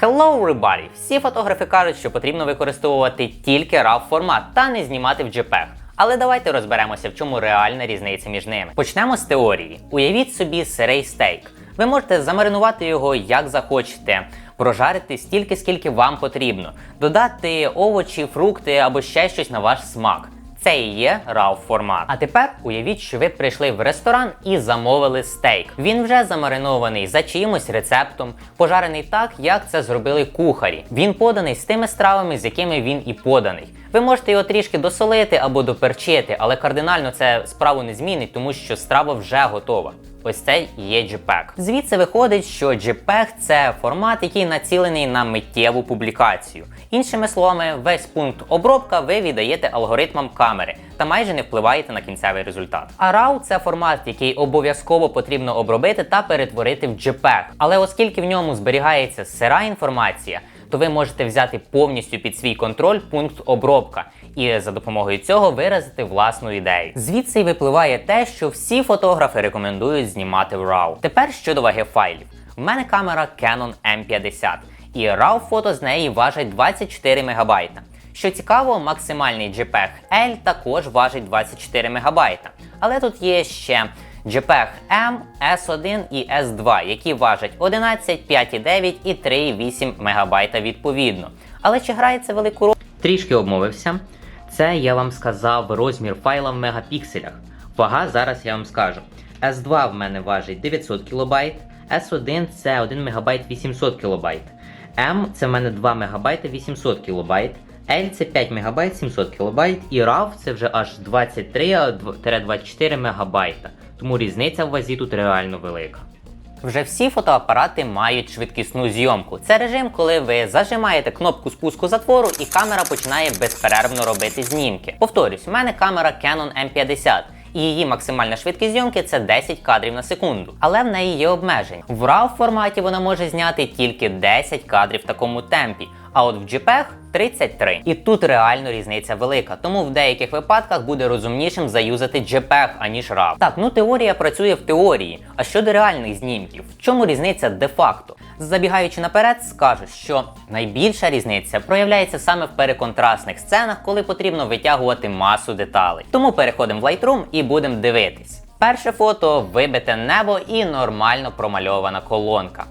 Hello, everybody! Всі фотографи кажуть, що потрібно використовувати тільки RAW формат та не знімати в JPEG. Але давайте розберемося, в чому реальна різниця між ними. Почнемо з теорії. Уявіть собі сирий стейк. Ви можете замаринувати його як захочете, прожарити стільки, скільки вам потрібно, додати овочі, фрукти або ще щось на ваш смак. Це і є RAW формат. А тепер уявіть, що ви прийшли в ресторан і замовили стейк. Він вже замаринований за чиїмось рецептом, пожарений так, як це зробили кухарі. Він поданий з тими стравами, з якими він і поданий. Ви можете його трішки досолити або доперчити, але кардинально це справу не змінить, тому що страва вже готова. Ось це є JPEG. Звідси виходить, що JPEG – це формат, який націлений на миттєву публікацію. Іншими словами, весь пункт обробка ви віддаєте алгоритмам камери та майже не впливаєте на кінцевий результат. А RAW – це формат, який обов'язково потрібно обробити та перетворити в JPEG. Але оскільки в ньому зберігається сира інформація, то ви можете взяти повністю під свій контроль пункт обробка і за допомогою цього виразити власну ідею. Звідси й випливає те, що всі фотографи рекомендують знімати в RAW. Тепер щодо ваги файлів. У мене камера Canon M50, і RAW фото з неї важить 24 МБ. Що цікаво, максимальний JPEG L також важить 24 МБ. Але тут є ще JPEG M, S1 і S2, які важать 11, 5,9 і 3,8 МБ відповідно. Але чи грає це велику роль? Трішки обмовився. Це я вам сказав розмір файла в мегапікселях. Вага зараз я вам скажу. S2 в мене важить 900 кБ, S1 це 1 МБ 800 кБ. M це в мене 2 МБ 800 кБ. L це 5 МБ 700 кБ і RAW це вже аж 23-24 МБ. Тому різниця в вазі тут реально велика. Вже всі фотоапарати мають швидкісну зйомку. Це режим, коли ви зажимаєте кнопку спуску затвору і камера починає безперервно робити знімки. Повторюсь, у мене камера Canon M50. І її максимальна швидкість зйомки це 10 кадрів на секунду. Але в неї є обмежень. В RAW форматі вона може зняти тільки 10 кадрів в такому темпі, а от в JPEG 33. І тут реально різниця велика, тому в деяких випадках буде розумнішим заюзати JPEG, аніж RAW. Так, ну теорія працює в теорії. А щодо реальних знімків, в чому різниця де-факто? Забігаючи наперед, скажу, що найбільша різниця проявляється саме в переконтрастних сценах, коли потрібно витягувати масу деталей. Тому переходимо в Lightroom і будемо дивитись. Перше фото вибите небо і нормально промальована колонка.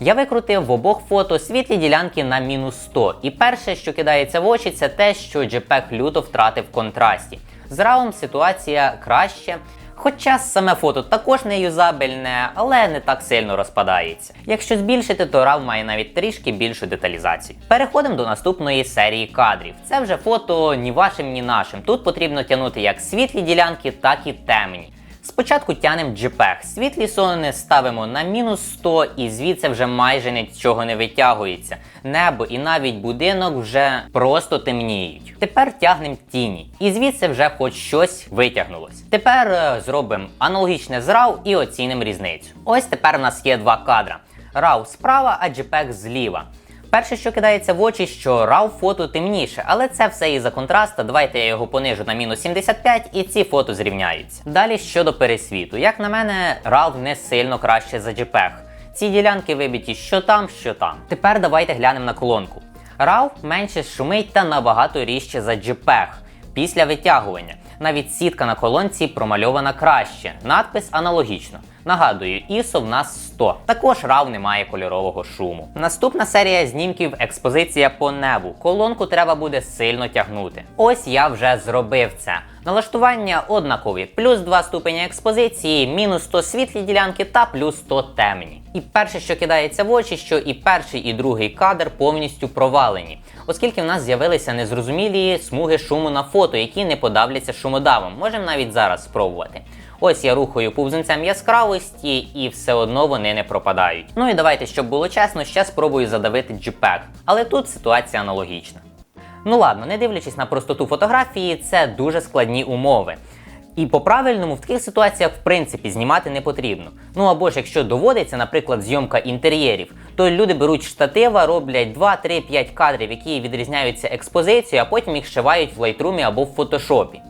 Я викрутив в обох фото світлі ділянки на мінус 100. І перше, що кидається в очі, це те, що JPEG люто втратив контрасті. З RAW ситуація краще. Хоча саме фото також не юзабельне, але не так сильно розпадається. Якщо збільшити, то RAW має навіть трішки більшу деталізацію. Переходимо до наступної серії кадрів. Це вже фото ні вашим, ні нашим. Тут потрібно тягнути як світлі ділянки, так і темні. Спочатку тянемо JPEG. Світлі зони ставимо на мінус 100 і звідси вже майже нічого не витягується. Небо і навіть будинок вже просто темніють. Тепер тягнемо тіні. І звідси вже хоч щось витягнулось. Тепер е, зробимо аналогічне з RAW і оцінимо різницю. Ось тепер у нас є два кадра. RAW справа, а JPEG зліва. Перше, що кидається в очі, що RAW фото темніше, але це все із-за контраста. Давайте я його понижу на мінус 75 і ці фото зрівняються. Далі щодо пересвіту. Як на мене, RAW не сильно краще за JPEG. Ці ділянки вибиті що там, що там. Тепер давайте глянемо на колонку. RAW менше шумить та набагато ріжче за JPEG після витягування. Навіть сітка на колонці промальована краще. Надпис аналогічно. Нагадую, ISO в нас 100. Також RAW не має кольорового шуму. Наступна серія знімків експозиція по небу. Колонку треба буде сильно тягнути. Ось я вже зробив це. Налаштування однакові: плюс 2 ступені експозиції, мінус 100 світлі ділянки та плюс 100 темні. І перше, що кидається в очі, що і перший, і другий кадр повністю провалені, оскільки в нас з'явилися незрозумілі смуги шуму на фото, які не подавляться шумодавом. Можемо навіть зараз спробувати. Ось я рухаю повзунцем яскравості, і все одно вони не пропадають. Ну і давайте, щоб було чесно, ще спробую задавити JPEG. Але тут ситуація аналогічна. Ну ладно, не дивлячись на простоту фотографії, це дуже складні умови. І по-правильному в таких ситуаціях в принципі знімати не потрібно. Ну або ж якщо доводиться, наприклад, зйомка інтер'єрів, то люди беруть штатива, роблять 2, 3, 5 кадрів, які відрізняються експозицією, а потім їх шивають в Lightroom або в фотошопі.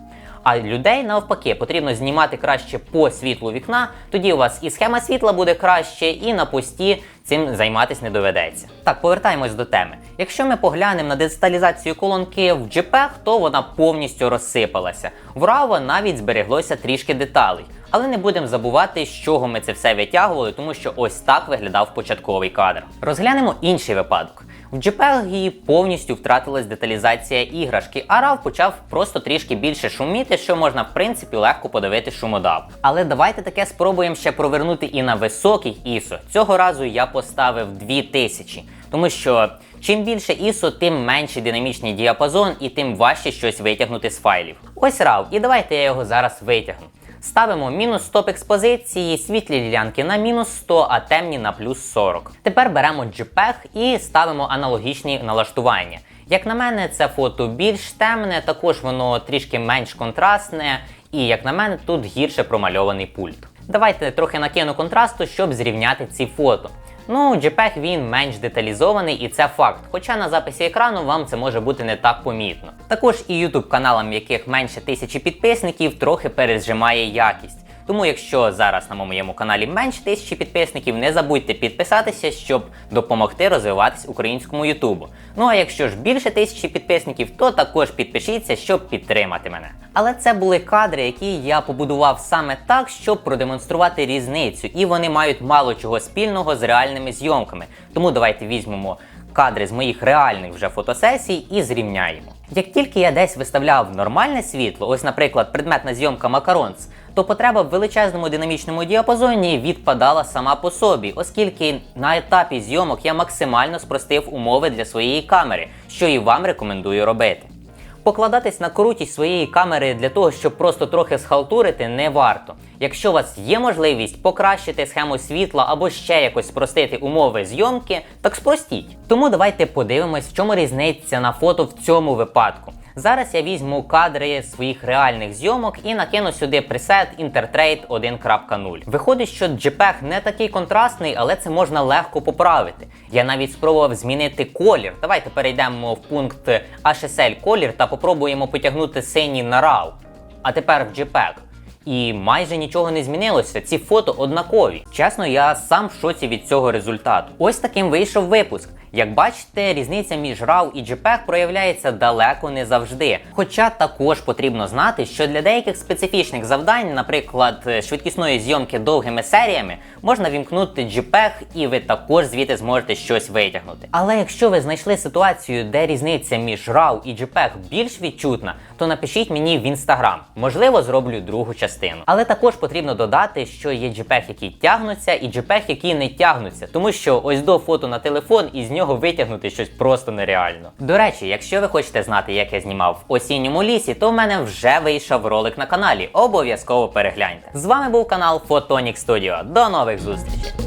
А людей навпаки потрібно знімати краще по світлу вікна. Тоді у вас і схема світла буде краще, і на пості цим займатися не доведеться. Так, повертаємось до теми. Якщо ми поглянемо на деталізацію колонки в JPEG, то вона повністю розсипалася. В RAW навіть збереглося трішки деталей. Але не будемо забувати, з чого ми це все витягували, тому що ось так виглядав початковий кадр. Розглянемо інший випадок. В JPEG повністю втратилась деталізація іграшки, а RAW почав просто трішки більше шуміти, що можна в принципі легко подивити шумодав. Але давайте таке спробуємо ще провернути і на високих ISO. Цього разу я поставив 2000, тому що чим більше ISO, тим менший динамічний діапазон і тим важче щось витягнути з файлів. Ось RAW, і давайте я його зараз витягну. Ставимо мінус стоп експозиції, світлі ділянки на мінус 100, а темні на плюс 40. Тепер беремо JPEG і ставимо аналогічні налаштування. Як на мене, це фото більш темне, також воно трішки менш контрастне, і як на мене, тут гірше промальований пульт. Давайте трохи накину контрасту, щоб зрівняти ці фото. Ну, JPEG він менш деталізований і це факт. Хоча на записі екрану вам це може бути не так помітно. Також і YouTube каналам, яких менше тисячі підписників, трохи пережимає якість. Тому, якщо зараз на моєму каналі менше тисячі підписників, не забудьте підписатися, щоб допомогти розвиватись українському Ютубу. Ну а якщо ж більше тисячі підписників, то також підпишіться, щоб підтримати мене. Але це були кадри, які я побудував саме так, щоб продемонструвати різницю, і вони мають мало чого спільного з реальними зйомками. Тому давайте візьмемо кадри з моїх реальних вже фотосесій і зрівняємо. Як тільки я десь виставляв нормальне світло, ось, наприклад, предметна зйомка Макаронс, то потреба в величезному динамічному діапазоні відпадала сама по собі, оскільки на етапі зйомок я максимально спростив умови для своєї камери, що і вам рекомендую робити. Покладатись на крутість своєї камери для того, щоб просто трохи схалтурити, не варто. Якщо у вас є можливість покращити схему світла або ще якось спростити умови зйомки, так спростіть. Тому давайте подивимось, в чому різниця на фото в цьому випадку. Зараз я візьму кадри своїх реальних зйомок і накину сюди пресет Intertrade 1.0. Виходить, що JPEG не такий контрастний, але це можна легко поправити. Я навіть спробував змінити колір. Давайте перейдемо в пункт HSL колір та попробуємо потягнути синій на RAW. А тепер в JPEG. І майже нічого не змінилося. Ці фото однакові. Чесно, я сам в шоці від цього результату. Ось таким вийшов випуск. Як бачите, різниця між RAW і JPEG проявляється далеко не завжди. Хоча також потрібно знати, що для деяких специфічних завдань, наприклад, швидкісної зйомки довгими серіями, можна вімкнути JPEG і ви також звідти зможете щось витягнути. Але якщо ви знайшли ситуацію, де різниця між RAW і JPEG більш відчутна, то напишіть мені в Instagram. Можливо, зроблю другу частину. Але також потрібно додати, що є JPEG, які тягнуться, і JPEG, які не тягнуться, тому що ось до фото на телефон і з нього витягнути щось просто нереально. До речі, якщо ви хочете знати, як я знімав в осінньому лісі, то в мене вже вийшов ролик на каналі. Обов'язково перегляньте. З вами був канал Photonic Studio. До нових зустрічей!